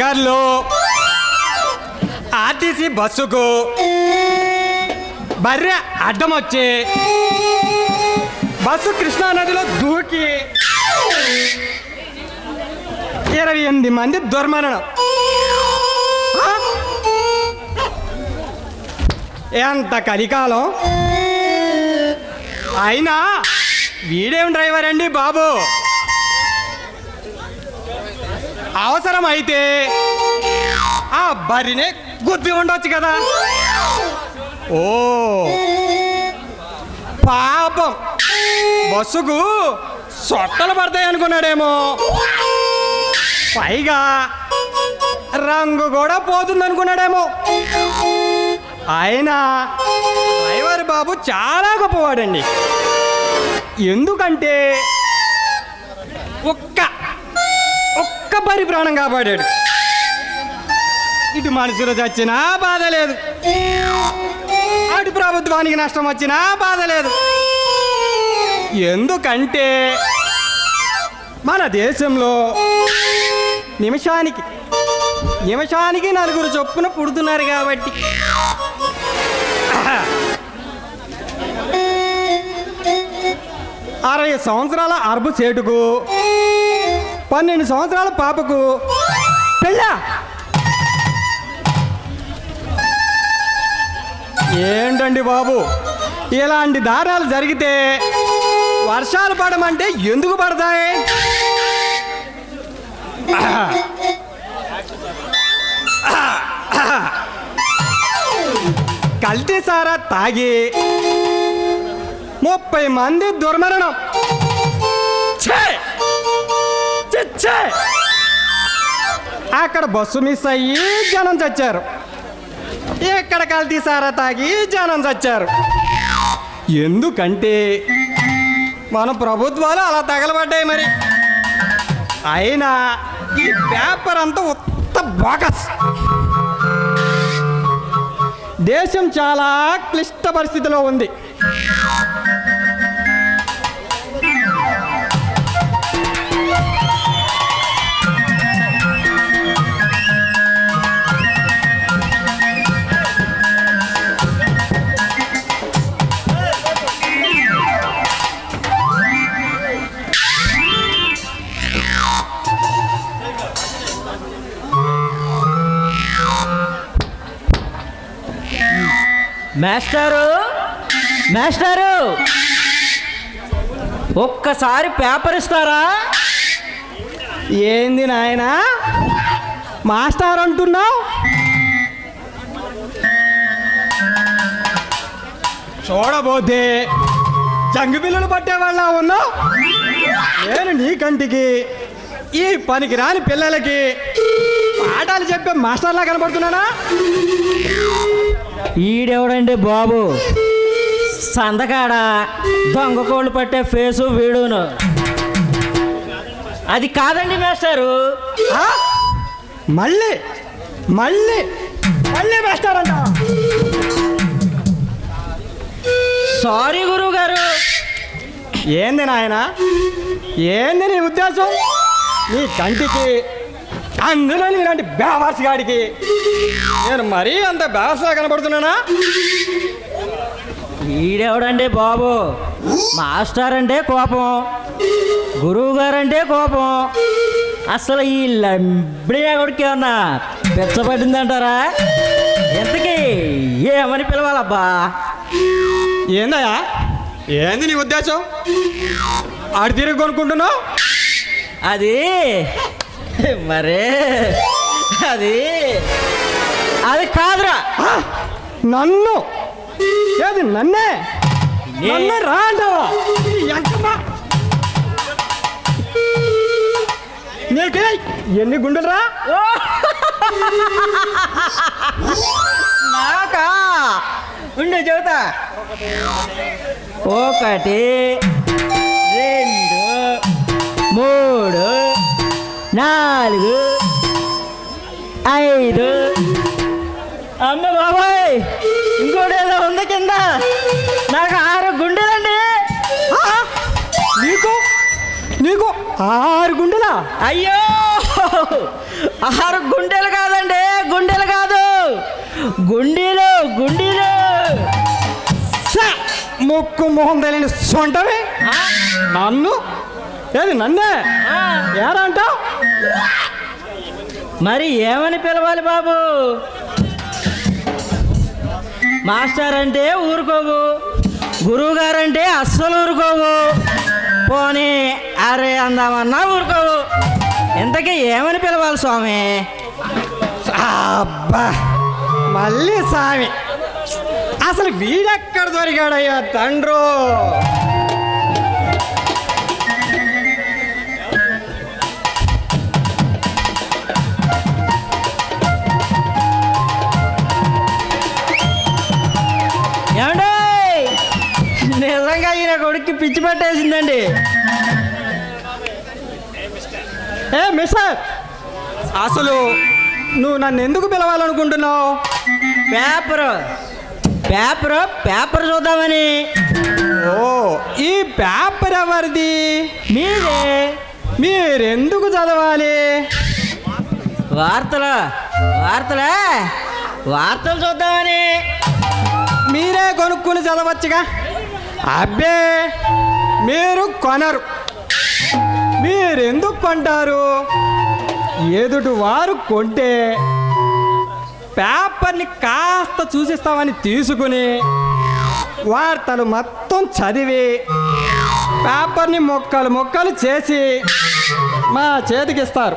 నగర్లో ఆర్టీసీ బస్సుకు బర్రె అడ్డం వచ్చి బస్సు కృష్ణానదిలో దూకి ఇరవై ఎనిమిది మంది దుర్మరణం. ఎంత కలికాలం? అయినా వీడేం డ్రైవర్ అండి బాబు? అవసరమైతే ఆ బరినే గుద్ది ఉండొచ్చు కదా. ఓ పాపం. బస్సుకు సొట్టలు పడతాయి అనుకున్నాడేమో. పైగా రంగు కూడా పోతుంది అనుకున్నాడేమో అయినా డ్రైవర్ బాబు చాలా గొప్పవాడండి. ఎందుకంటే పరి ప్రాణం కాపాడాడు. ఇటు మనుషులు చచ్చినా బాధ లేదు. అటు ప్రభుత్వానికి నష్టం వచ్చినా బాధ లేదు. ఎందుకంటే మన దేశంలో నిమిషానికి నిమిషానికి నలుగురు చొప్పున పుడుతున్నారు కాబట్టి. అరవై సంవత్సరాల అరబు చేటుకు పన్నెండు సంవత్సరాల పాపకు పెళ్ళా? ఏంటండి బాబు? ఇలాంటి దారాలు జరిగితే వర్షాలు పడమంటే ఎందుకు పడతాయి? కల్తీ సారా తాగి ముప్పై మంది దుర్మరణం. ఛే! ఛే, అక్కడ బస్సు మిస్ అయ్యి జనం చచ్చారు. ఇక్కడ కల్తీ సారా తాగి జనం చచ్చారు. ఎందుకంటే మన ప్రభుత్వాలు అలా తగలబడ్డాయి మరి. అయినా ఈ పేపర్ అంతా ఉత్త బోగస్. దేశం చాలా క్లిష్ట పరిస్థితిలో ఉంది. మాస్టారు? మాస్టారు? ఒక్కసారి పేపర్ ఇస్తారా? ఏంది నాయన? మాస్టర్ అంటున్నావు? చూడబోతే జంగు పిల్లలు పట్టేవాళ్ళ ఉన్నావు? నేను నీ కంటికి ఈ పనికి రాని పిల్లలకి పాఠాలు చెప్పే మాస్టర్లా కనబడుతున్నానా ఈడెవడండి బాబు? సందకాడ దొంగ కోళ్ళు పట్టే ఫేసు వీడును. అది కాదండి మాస్టారు? మళ్ళీ మళ్ళీ మళ్ళీ మాస్టర్ అంట సారీ గురువు గారు ఏంది నాయన? ఏంది నీ ఉద్దేశం? నీ కంటికి అందులో ఇలాంటి బేవర్స్ గాడికి నేను మరీ అంత బేవర్స్లా కనబడుతున్నానా? ఈడెవడండి బాబు? మాస్టర్ అంటే కోపం. గురువు గారంటే కోపం. అసలు ఈ లంబడి ఎవడికి ఏమన్నా పెచ్చబడిందంటారా ఎంతకీ? ఏమని పిలవాలబ్బా? ఏందయ్యా? ఏంది నీ ఉద్దేశం? ఆడి తిరిగి కొనుక్కుంటున్నావు? అది మరే అది అది కాదురా? నన్ను. ఏది నన్నే? నన్ను. రా అంటావా. నీకే ఎన్ని గుండెలు రా నాకా? ఉండే చెబుతా. ఒకటి రెండు మూడు నాలుగు ఐదు అమ్మ బాబాయ్ ఇంకోటి ఏదో ఉంది కింద. నాకు ఆరు గుండెలండి? నీకు? నీకు ఆరు గుండెలా? అయ్యో! ఆరు గుండెలు కాదండి గుండెలు కాదు. గుండీలు గుండీలు! ముక్కు మొహం తెలియని సొంటవి నన్ను? ఏది నన్నే. ఏడంటావు మరి ఏమని పిలవాలి బాబు? మాస్టర్ అంటే ఊరుకోవు. గురువు గారంటే అస్సలు ఊరుకోవు. పోనీ అరే అందామన్నా ఊరుకోవు. ఇంతకీ ఏమని పిలవాలి స్వామి? అబ్బా మళ్ళీ స్వామి. అసలు వీడెక్కడ దొరికాడయ్యా తండ్రు? నిజంగా ఈయన కొడుక్కి పిచ్చి పట్టేసిందండి. ఏ మిస్టర్ అసలు నువ్వు నన్ను ఎందుకు పిలవాలనుకుంటున్నావు? పేపరు పేపరు పేపర్ చూద్దామని. ఓ ఈ పేపర్ ఎవరిది? మీదే. మీరెందుకు చదవాలి? వార్తలు వార్తలే వార్తలు చూద్దామని. మీరే కొనుక్కుని చదవచ్చుగా. అబ్బే మీరు కొనరు. మీరెందుకు కొంటారు? ఎదుటి వారు కొంటే పేపర్ని కాస్త చూసిస్తామని తీసుకుని వార్తలు మొత్తం చదివి పేపర్ని మొక్కలు మొక్కలు చేసి మా చేతికి ఇస్తారు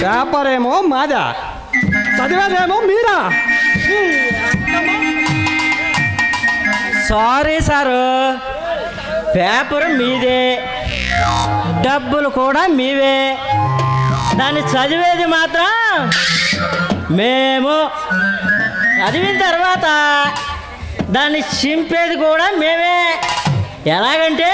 పేపర్ ఏమో మాదా చదివేదేమో మీరా? Sorry sir. పేపర్ మీదే. డబ్బులు కూడా మీవే. దాన్ని చదివేది మాత్రం మేము. చదివిన తర్వాత దాన్ని చింపేది కూడా మేమే. ఎలాగంటే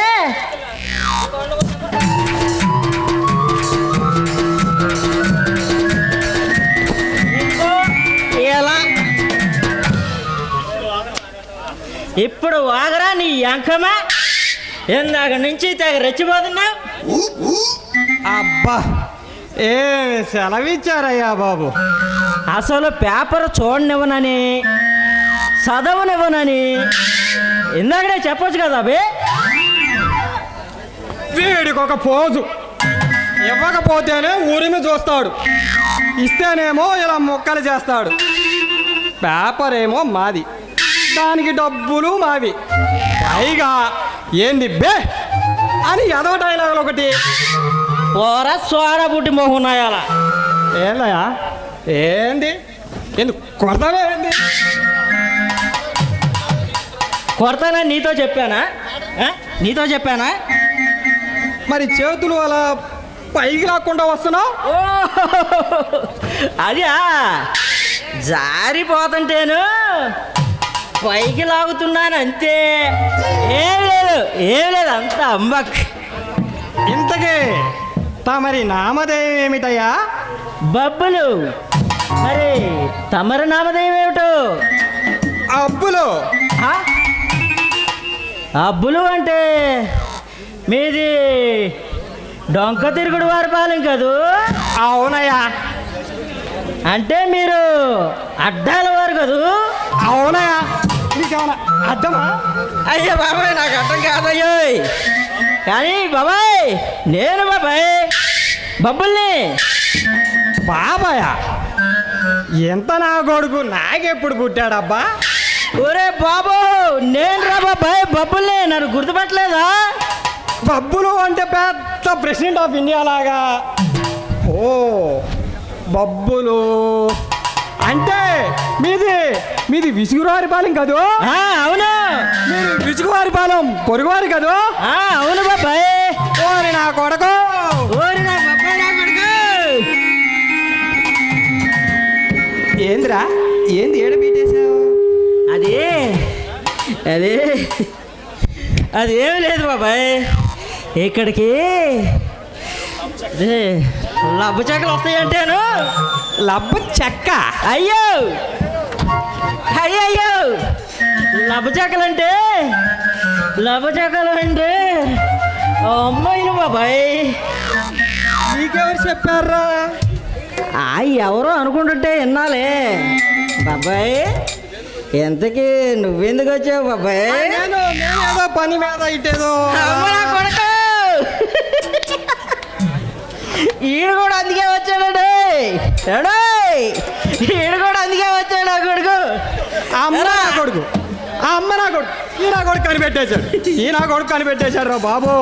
ఇప్పుడు వాగరా నీ అంకమా ఇందాక నుంచి తెగ రెచ్చిపోతున్నావు. అబ్బా ఏ సెలవిచ్చారయ్యా బాబు? అసలు పేపర్ చూడనివ్వనని చదవనివ్వనని ఇందాకనే చెప్పొచ్చు కదా అబే వీడికి ఒక పోజు. ఇవ్వకపోతేనే ఊరిమి చూస్తాడు. ఇస్తేనేమో ఇలా మొక్కలు చేస్తాడు. పేపర్ ఏమో మాది. దానికి డబ్బులు మావి. పైగా ఏంది బే అని ఎదవ డైలాగులు ఒకటి. పోరా సోడ బుట్టి మొహున్నాయాల ఏందయ్యా? ఏంది? ఏంది కొడతావే ఏంది? కొడతానని నీతో చెప్పానా? నీతో చెప్పానా? మరి చేతులు అలా పైకి రాకుండా వస్తున్నావు? ఓ జారిపోతుంటేను. పైకి లాగుతున్నాను అంతే. ఏం లేదు ఏం లేదు అంత అంబక్. ఇంతకీ తమరి నామధేయం ఏమిటయ్యా? బబ్బులు. మరి తమరి నామధేయం ఏమిటో? అబ్బులు? అబ్బులు అంటే మీది డొంక తిరుగుడు వారి పాలెం కదూ? అవునయ్యా. అంటే మీరు అడ్డాల వారు కదూ? అవునయ్యా. నీకేమన్నా అర్థమా? అయ్యో బాబాయ్ నాకు అర్థం కాదయ్యో. కానీ బాబాయ్ నేను బాబాయ్ బబ్బుల్ని. బాబాయ్? ఎంత నా కొడుకు నాకెప్పుడు పుట్టాడబ్బా? ఒరే బాబు నేను రా బాబాయ్ బబ్బుల్ని. నన్ను గుర్తుపట్టలేదా? బబ్బులు అంటే పెద్ద ప్రెసిడెంట్ ఆఫ్ ఇండియా లాగా. ఓ బబ్బులు. అంటే మీది మీది విసుగువారి పాలెం కదూ. అవును. మీరు విసుగువారి పాలెం పొరుగువారి కదూ. అవును బాబాయ్. ఓరి నా కొడుకు. ఓరి నా బాబాయ్ నా కొడుకు. ఏందిరా? ఏంది ఏడ బీటేశావు అది. అది. అదేమి లేదు బాబాయ్. ఇక్కడికి అదే లబ్బు చెక్కలు వస్తాయంటేను. లబ్బ చెక్క? అయ్యో. అయ్యో అయ్యో లబ్బు చెక్కలంటే లబ్బు చెక్కలు అంటే అమ్మాయిలు బాబాయ్. నీకెవరు చెప్పారా? ఆ ఎవరో అనుకుంటుంటే విన్నాలే. బాబాయ్ ఎంతకి నువ్వెందుకు వచ్చావు బాబాయ్? నేను నేనేదో పని మీద అమ్మా కొడుకు! ఈడు కూడా అందుకే వచ్చాడు ఈడు కూడా అందుకే వచ్చాడు ఆ కొడుకు అమ్మ నా కొడుకు. ఆ అమ్మ నా కొడుకు. ఈ నా కొడుకు కనిపెట్టేశాడు. ఈ నా కొడుకు కనిపెట్టేశాడు రా బాబు.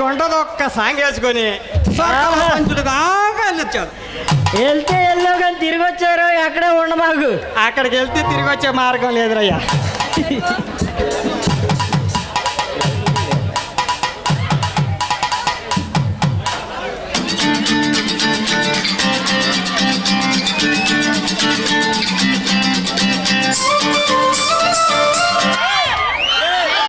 ఈ గుంటతో ఒక్క సాంగ్ వేసుకొని. దాకా వెళ్ళొచ్చాడు వెళ్తే వెళ్ళు కానీ తిరిగి వచ్చారు ఎక్కడే ఉండ మాకు అక్కడికి వెళ్తే తిరిగి వచ్చే మార్గం లేదురయ్యా.